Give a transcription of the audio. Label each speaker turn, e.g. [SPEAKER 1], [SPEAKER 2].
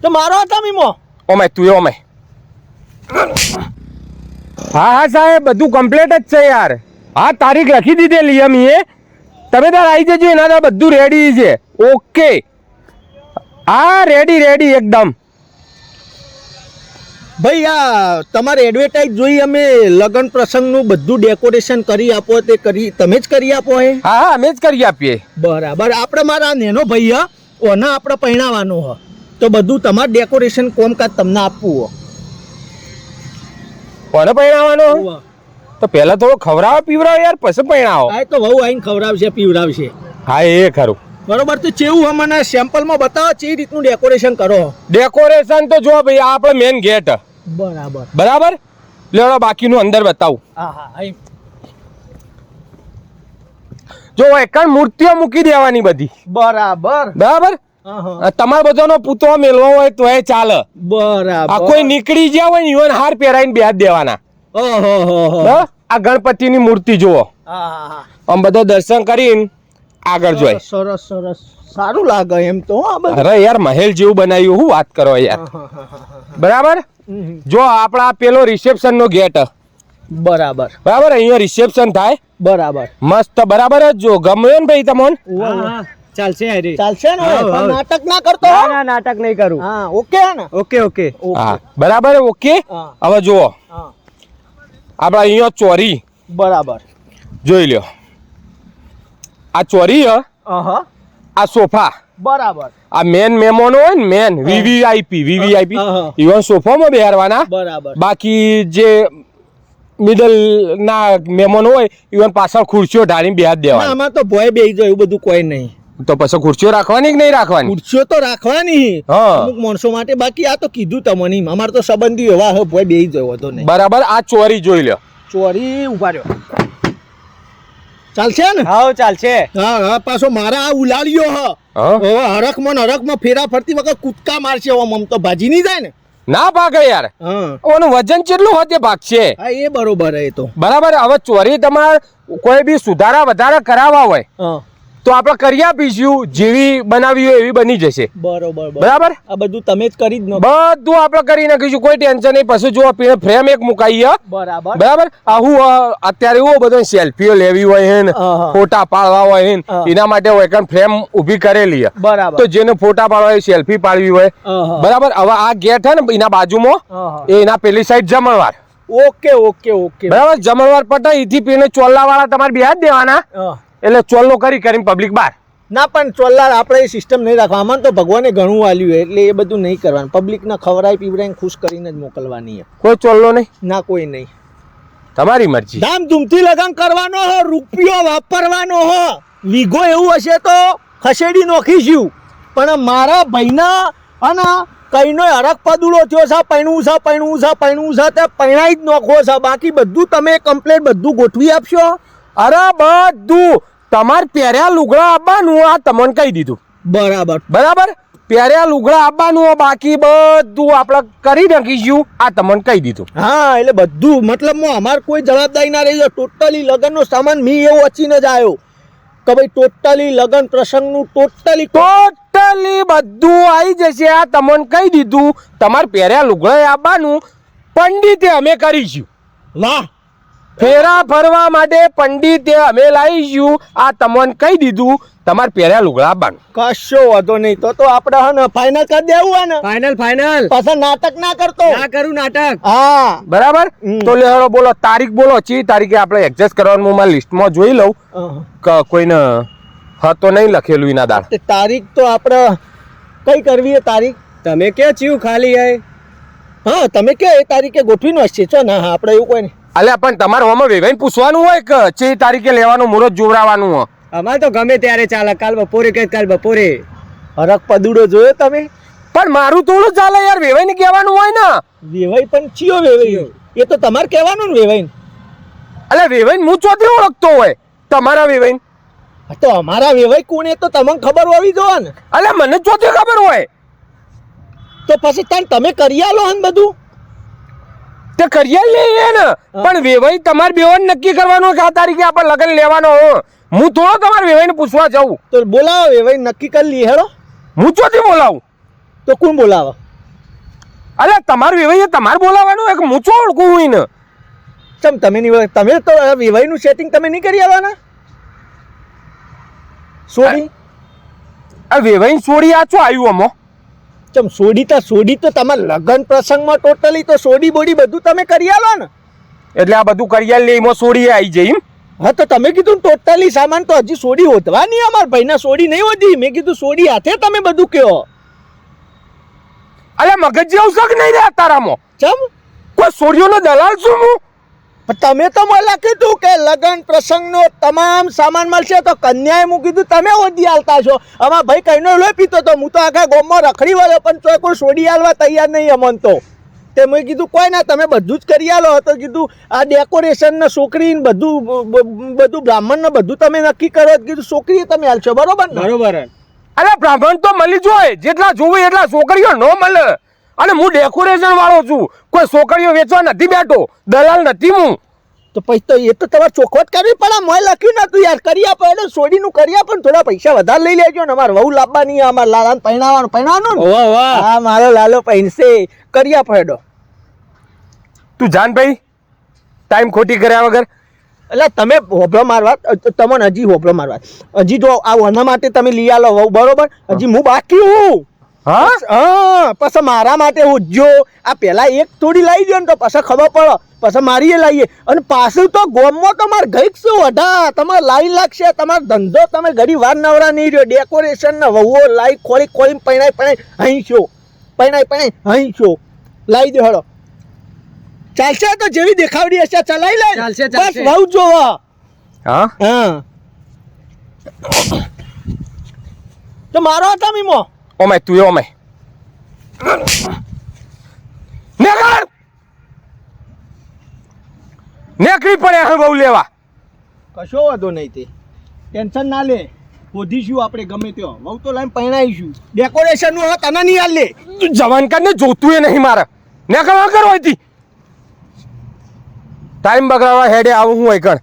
[SPEAKER 1] તો મારો હતા મીમો?
[SPEAKER 2] ઓમે તું ઓમે. હા હા સાહેબ બધું કમ્પ્લીટ જ છે યાર. હા તારીખ લખી દીધેલી અમે એ તમે તાર આવી જજો એના તાર બધું રેડી છે. ઓકે હા રેડી રેડી એકદમ.
[SPEAKER 1] ભાઈ આ તમારે એડવર્ટાઇઝ જોઈ અમે લગ્ન પ્રસંગનું બધું ડેકોરેશન કરી આપો તે કરી તમે જ કરી આપો હે
[SPEAKER 2] હા હા અમે જ કરી આપીએ.
[SPEAKER 1] બરાબર. આપણે મારા નેનો ભાઈ હ ઓના આપણે પહેણાવાનું હ. તો બધું તમારે ડેકોરેશન કોમકાજ તમને આપવું
[SPEAKER 2] કોને પહેણાવાનો તો પહેલા થોડો ખવડાવો પીવડાવો યાર પછી પહેરાવો.
[SPEAKER 1] આ તો વહુ આઈને ખવડાવશે પીવડાવશે.
[SPEAKER 2] હા એ ખરું.
[SPEAKER 1] બરોબર તો ચેવું હ મને સેમ્પલમાં બતાવો ચે રીતનું ડેકોરેશન કરો.
[SPEAKER 2] ડેકોરેશન તો જો ભાઈ આ આપણે મેન ગેટ
[SPEAKER 1] બરાબર.
[SPEAKER 2] બરાબર? લેવડો બાકીનું અંદર બતાવું.
[SPEAKER 1] હા હા હા
[SPEAKER 2] જો એકણ મૂર્તિઓ મૂકી દેવાની બધી.
[SPEAKER 1] બરાબર.
[SPEAKER 2] બરાબર. તમારે બધાનો પૂતળો મેળવો હોય તો એ ચાલે.
[SPEAKER 1] બરાબર.
[SPEAKER 2] આ કોઈ નીકળી ગયા હોય ને ઈવન હાર પહેરાઈને બેહાડ દેવાના. આ ગણપતિ ની મૂર્તિ જુઓ. આમ બધા દર્શન કરીને આગળ જોઈ
[SPEAKER 1] સરસ સરસ. સારું લાગે એમ તો
[SPEAKER 2] અરે યાર મહેલ જેવું બનાવ્યું હું વાત કરો યાર. બરાબર? જો આપણા પેલો રિસેપ્શન નો ગેટ.
[SPEAKER 1] બરાબર.
[SPEAKER 2] બરાબર? અહીંયા રિસેપ્શન થાય.
[SPEAKER 1] બરાબર.
[SPEAKER 2] મસ્ત બરાબર જ જો. ગમ્યો ને ભાઈ તમને?
[SPEAKER 3] ચાલશે હરી
[SPEAKER 1] ચાલશે ને પણ નાટક ના કરતો
[SPEAKER 3] ના ના નાટક નહીં કરું.
[SPEAKER 1] હા ઓકે ને?
[SPEAKER 3] Okay okay.
[SPEAKER 2] હા બરાબર ઓકે? હવે જુઓ. આપણે અહીંયા ચોરી.
[SPEAKER 1] બરાબર.
[SPEAKER 2] જોઈ લ્યો. આ ચોરી હ આ સોફા.
[SPEAKER 1] બરાબર.
[SPEAKER 2] આ મેન મેમોનો હોય ને મેન વીવીઆઈપી વીવીઆઈપી ઇવન સોફામાં બેહારવાના.
[SPEAKER 1] બરાબર.
[SPEAKER 2] બાકી જે મિડલ ના મેમોનો હોય ઇવન પાછળ ખુરશીઓ ઢાળીને બેહાર દેવા
[SPEAKER 1] આમાં તો ભય બેહી જાય એવું બધું કોઈ નહીં.
[SPEAKER 2] તો પછી ખુરશીઓ રાખવાની કે નહીં રાખવાની?
[SPEAKER 1] ખુરશીઓ તો રાખવાની. અમુક માણસો માટે બાકી આ તો કીધું તમને અમાર તો સંબંધી એવા હો ભાઈ બેહી જાય હતો નહીં.
[SPEAKER 2] બરાબર આ ચોરી જોઈ લ્યો.
[SPEAKER 1] ચોરી ઊભા રહ્યો. ચાલશે ને?
[SPEAKER 3] હા ચાલશે.
[SPEAKER 1] હા હા પાછો મારા આ ઉલાળ્યો હ? હવે હરખમાં ને ફેરા ફરતી વખત કૂદકા મારશે હવે મમ તો ભાજી નહીં જાય ને?
[SPEAKER 2] ના ભાગે યાર.
[SPEAKER 1] હા.
[SPEAKER 2] ઓનું વજન કેટલું હોય તે ભાગશે?
[SPEAKER 1] હા એ બરોબર એ તો.
[SPEAKER 2] બરાબર હવે ચોરી તમારે કોઈ બી સુધારા વધારા કરાવવા હોય
[SPEAKER 1] હા.
[SPEAKER 2] તો આપણે કરી આપીશું જેવી બનાવી હોય એવી બની જશે.
[SPEAKER 1] બરોબર બરોબર. આ બધું તમે જ કરી જ
[SPEAKER 2] બધું આપણે કરી નાખીશું કોઈ ટેન્શન નહીં. પછી જો ફ્રેમ એક મુકાઈ
[SPEAKER 1] બરાબર.
[SPEAKER 2] બરાબર? આ હું અત્યારે એવું બધો સેલ્ફીઓ લેવી હોય હે ને. ફોટા પાડવા હોય હે ને એના માટે હોય કારણ ફ્રેમ ઊભી કરેલી હે
[SPEAKER 1] બરાબર.
[SPEAKER 2] તો જેને ફોટા પાડવા હોય સેલ્ફી પાડવી હોય. બરાબર? હવે આ ગેટ હે ને એના બાજુમાં એના પેલી સાઈડ જમણવાર.
[SPEAKER 1] Okay okay okay.
[SPEAKER 2] બરાબર? જમણવાર પટા ઈથી પીને ચોલ્લા વાળા તમારે બેહાર દેવાના. એટલે ચોલ્લો કરી કરીને પબ્લિક બહાર.
[SPEAKER 1] ના પણ ચોલ્લા આપણે એ સિસ્ટમ નહીં રાખવા. આમાં તો ભગવાને ઘણું વાલ્યું એટલે એ બધું નહીં કરવાનું. પબ્લિકને ખવડાવી પીવડાવીને ખુશ કરીને જ મોકલવાની.
[SPEAKER 2] કોઈ ચોલ્લો નહીં?
[SPEAKER 1] ના કોઈ નહીં.
[SPEAKER 2] તમારી મરજી.
[SPEAKER 1] ધામધૂમથી લગન કરવાનો હો રૂપિયો વાપરવાનો હો. વીઘો એવું હશે તો ખસેડી નોખીશું પણ મારા ભાઈના અને કઈનો હરક પદુડો થયો છે પૈણું છે પૈણું છે પૈણું છે તે પૈણાઈ જ નોખો છે. બાકી બધું તમે કમ્પ્લેટ બધું ગોઠવી આપશો.
[SPEAKER 2] અરે બધું. તમારે પહેર્યા લુગડા આપવાનું આ તમને કહી દીધું.
[SPEAKER 1] બરાબર.
[SPEAKER 2] બરાબર? પહેર્યા લુગડા આપવાનું બાકી બધું આપણે કરી નાખીશું. આ તમને કહી દીધું.
[SPEAKER 1] હા એટલે બધું. મતલબ અમારે કોઈ જવાબદારી ના રહી ટોટલી લગનનો સામાન મી એવો વચીને જ આવ્યો કે ભાઈ ટોટલી લગન પ્રસંગનું ટોટલી
[SPEAKER 2] ટોટલી બધું આવી જશે આ તમને કહી દીધું. તમારે પહેર્યા લુગડા આપવાનું. પંડિતે અમે કરીશું.
[SPEAKER 1] વાહ.
[SPEAKER 2] ફેરા ફરવા માટે પંડિતે અમે લાવીશું આ તમને કહી દીધું તમારે પહેર્યા લુગડા બાન
[SPEAKER 1] કશો વાંધો નહીં. તો તો આપણે હે ને ફાઇનલ કરી દેવું હે ને
[SPEAKER 3] ફાઇનલ ફાઇનલ
[SPEAKER 1] પાછા નાટક ના કરતો.
[SPEAKER 3] ના કરું નાટક.
[SPEAKER 1] હા.
[SPEAKER 2] બરાબર?
[SPEAKER 1] તો
[SPEAKER 2] તો લેહડો બોલો તારીખ બોલો ચી તારીખે આપણે એડજસ્ટ કરવાનું હું મારા લિસ્ટમાં જોઈ લઉં. કોઈને હા તો નહીં લખેલું એના દાળ.
[SPEAKER 1] તે તારીખ તો આપણે કઈ કરવી એ તારીખ?
[SPEAKER 3] તમે કે ચીવું ખાલી આય?
[SPEAKER 1] હા તમે કે એ તારીખે ગોઠવીનો હશે છો? ના હા આપણે એવું કોઈ નહીં.
[SPEAKER 2] અલ્યા પણ તમારે હોમાં વેવાઈને પૂછવાનું હોય કે ચી તારીખે લેવાનું મુહૂર્ત જોવડાવવાનું હોય?
[SPEAKER 3] અમારે તો ગમે ત્યારે ચાલે કાલ બપોરે કે કાલ બપોરે.
[SPEAKER 1] હરક પદુડો જોયો તમે?
[SPEAKER 2] પણ મારું થોડું ચાલે યાર વેવાઈને કહેવાનું હોય ને.
[SPEAKER 1] વેવાઈ પણ ચિયો વેવાઈ? એ તો તમારે કહેવાનું ને વેવાઈ
[SPEAKER 2] અલે વેવાઈને હું ચોથી ઓળખતો હોય? તમારા વેવાઈને?
[SPEAKER 1] તો અમારા વેવાઈ કોણ એ તો તમને ખબર હોવી જોઈએ ને
[SPEAKER 2] અલે મને ચોથી ખબર હોય.
[SPEAKER 1] તો પછી તાન તમે કરી આલો ને બધું?
[SPEAKER 2] તે કરીએ લઈએ ને પણ વેવાઈ તમારે બેવાન નક્કી કરવાનું કે આ તારીખે આપણે લગ્ન લેવાનો હો. હું થોડો તમારે વેવાઈને પૂછવા જાઉં.
[SPEAKER 1] તો બોલાવો વેવાઈ નક્કી કરી લઈએ હેડો.
[SPEAKER 2] હું ચોથી બોલાવું?
[SPEAKER 1] તો કોણ બોલાવો?
[SPEAKER 2] અરે તમારું વેવાઈએ તમારે બોલાવવાનું એક મૂચો ઓળખું હું એને?
[SPEAKER 1] ચમ તમે નહીં તમે તો વેવાઈનું સેટિંગ તમે નહીં કરી આવવાના સોરી.
[SPEAKER 2] આ વેવાઈ સોરી આ છો આવ્યું અમો?
[SPEAKER 1] ચમ સોડી તો સોડી તો તમારે લગ્ન પ્રસંગમાં ટોટલી તો સોડી બોડી બધું તમે કરી આલો ને.
[SPEAKER 2] એટલે આ બધું કરી આલે એમાં સોડી આવી જઈ એમ?
[SPEAKER 1] હા તો તમે કીધું ટોટલી સામાન તો હજી સોડી હોતવાની અમારા ભાઈના સોડી નહીં હોતી. મેં કીધું સોડી હાથે તમે બધું કહો.
[SPEAKER 2] અલે મગજ જેવું શક નહીં રહ્યા તારામાં?
[SPEAKER 1] ચમ?
[SPEAKER 2] કોઈ સોડીઓનો દલાલ છું હું?
[SPEAKER 1] તમે તો મને કીધું કે લગ્ન પ્રસંગનો તમામ સામાન મળશે તો કન્યાએ હું કીધું તમે ઓદી આલતા છો. અમારા ભાઈ કહીનો લોહી પીતો તો હું તો આખા ગોમમાં રખડી વાળો પણ તો કોઈ સોડી આલવા તૈયાર નહીં અમન તો. તે મેં કીધું કોઈ ના તમે બધું જ કરી આલો. તો કીધું આ ડેકોરેશનને છોકરીને બધું બધું બ્રાહ્મણને બધું તમે નક્કી કરો. તો કીધું છોકરીએ તમે હાલશો બરોબર
[SPEAKER 3] બરોબર.
[SPEAKER 2] અરે બ્રાહ્મણ તો મળી જોય જેટલા જોવે એટલા છોકરીઓ ન મળે. અને હું ડેકોરેશન વાળો છું. કોઈ છોકરીઓ વેચવા નથી બેઠો. દલાલ નથી હું.
[SPEAKER 1] તો પછી તો એ તો તમારે ચોખવટ કરવી પડે. મેં લખ્યું નતું યાર કરી આપો એટલે સોડીનું કરી આપો ને થોડા પૈસા વધારે લઈ લેજો ને. અમારે વહુ લાવવાની અમારે લાલાને પહેણાવવાનું પહેણાવવાનું ને?
[SPEAKER 3] વાહ વાહ
[SPEAKER 1] હા મારો લાલો પહેરશે કરી આપો હેડો.
[SPEAKER 2] તું જાન ભાઈ ટાઈમ ખોટી કર્યા વગર.
[SPEAKER 1] એટલે તમે હોભળો મારવા તમને હજી હોભળો મારવા. હજી જો આ વના માટે તમે લઈ આલો વહુ બરોબર? હજી હું બાકી હું.
[SPEAKER 2] હા?
[SPEAKER 1] હા પછી મારા માટે ઉજ્જો. આ પેલા એક થોડી લાવી દો ને તો પછી ખબર પડે. પછી મારી એ લાવીએ અને પાછું તો ગોમમાં તો મારે ગઈક શું અઢા? તમારે લાઈન લાગશે. તમારો ધંધો તમે ઘડી વાર નવરા નહીં રહ્યો. ડેકોરેશન ને વહુઓ લાઈ ખોલી ખોલી પૈણાઈ પૈણાઈ અહીં છો પૈણાઈ પૈણાઈ અહીં છો લાવી દો હળો ચાલશે તો જેવી દેખાવડી હશે ચલાવી લે.
[SPEAKER 3] ચાલશે,
[SPEAKER 1] બસ. વહુ જોવા.
[SPEAKER 2] હા?
[SPEAKER 1] હા. તો મારો હતા મીમો.
[SPEAKER 2] ઓમે તું એ ઓમે નેકળ નેકળી પડે હવે બહુ લેવા
[SPEAKER 1] કશો વાંધો નહીં તે. ટેન્શન ના લે. શોધીશું આપણે ગમે ત્યાં. વહુ તો લઈને પહેણાઈશું ડેકોરેશનનું હવે તને નહીં હાલ. લે
[SPEAKER 2] તું જવાન કાઢને જોતું એ નહીં મારે. નેકળ હોય તી ટાઈમ બગાડવા હેડે આવું હું એકણ